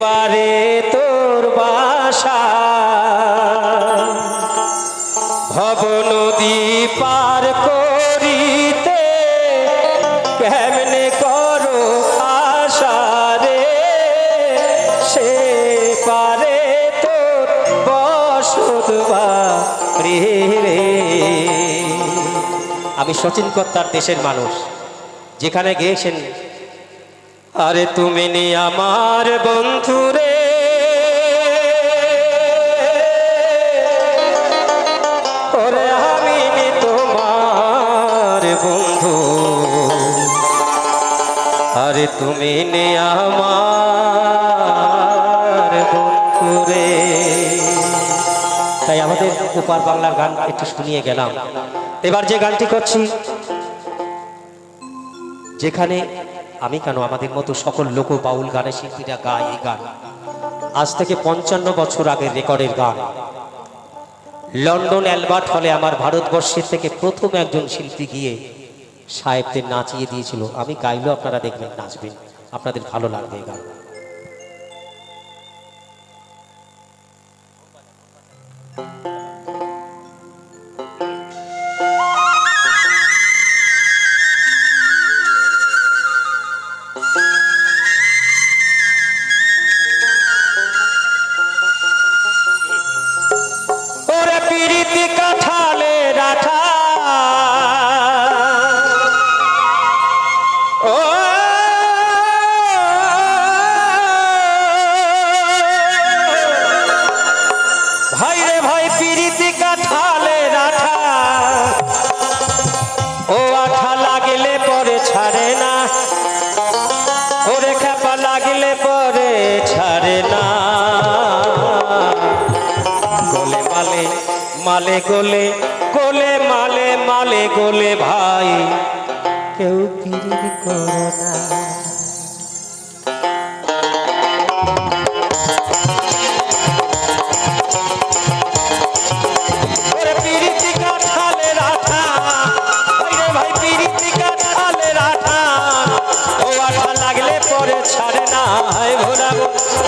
পারে তোর বাসা। ভব নদী পার করিতে কেমনে করো আশা রে? সে পারে তোর বসত রে আমি সচিন কর্তার দেশের মানুষ, যেখানে গিয়েছেন আরে তুমি নি আমার বন্ধু রে আমি তোমার বন্ধু। আরে তুমি নি আমার বন্ধু রে তাই আমাদের উপার বাংলার গান একটু শুনিয়ে গেলাম। এবার যে গানটি করছি, যেখানে আমি কেন আমাদের মতো সকল লোক বাউল গানের শিল্পীরা গায় এই গান? আজ থেকে পঞ্চান্ন বছর আগের রেকর্ডের গান। লন্ডন অ্যালবার্ট হলে আমার ভারতবর্ষের থেকে প্রথম একজন শিল্পী গিয়ে সাহেবদের নাচিয়ে দিয়েছিল। আমি গাইলেও আপনারা দেখবেন, নাচবেন। আপনাদের ভালো লাগবে এই গান। ওরে মালে মালে গোলে গোলে মালে মালে গোলে ভাই। কেউ পিরিত করো না। পরে ছাড়ে না হায় ভোলা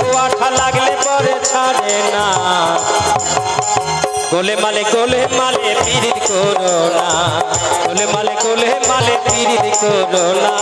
ও আঠা লাগলে পরে ছাড়ে না। গোলে মালে গোলে মালে পিরিত করো না। গোলে মালে গোলে মালে পিরিত করো না।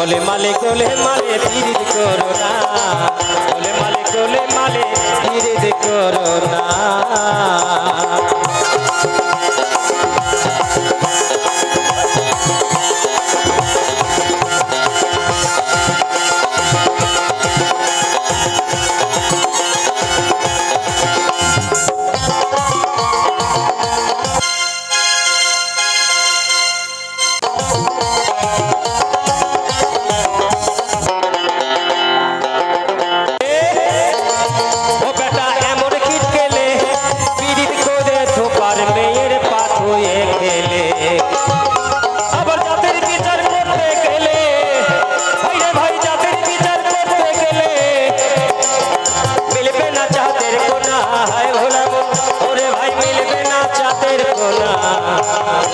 গোলে মালে গোলে মালে পিরিত করো না। গোলে মালে গোলে মালে পিরিত করো না।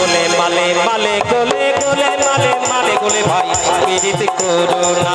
গোলে মালে মালে গোলে গোলে মালে মালে গোলে ভাই না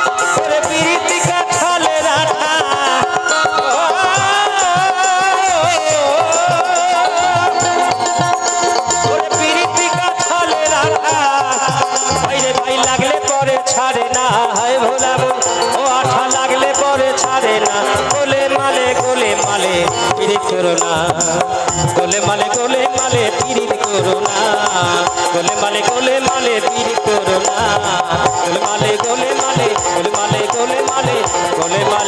মালে পিরিত করো না গোলে মালে গোলে মালে পিরিত করো না গোলে মালে গোলে মালে পিরিত করো না কোলে মালে গোলে মালে গোলে মালে গোলে মালে গোলে মালে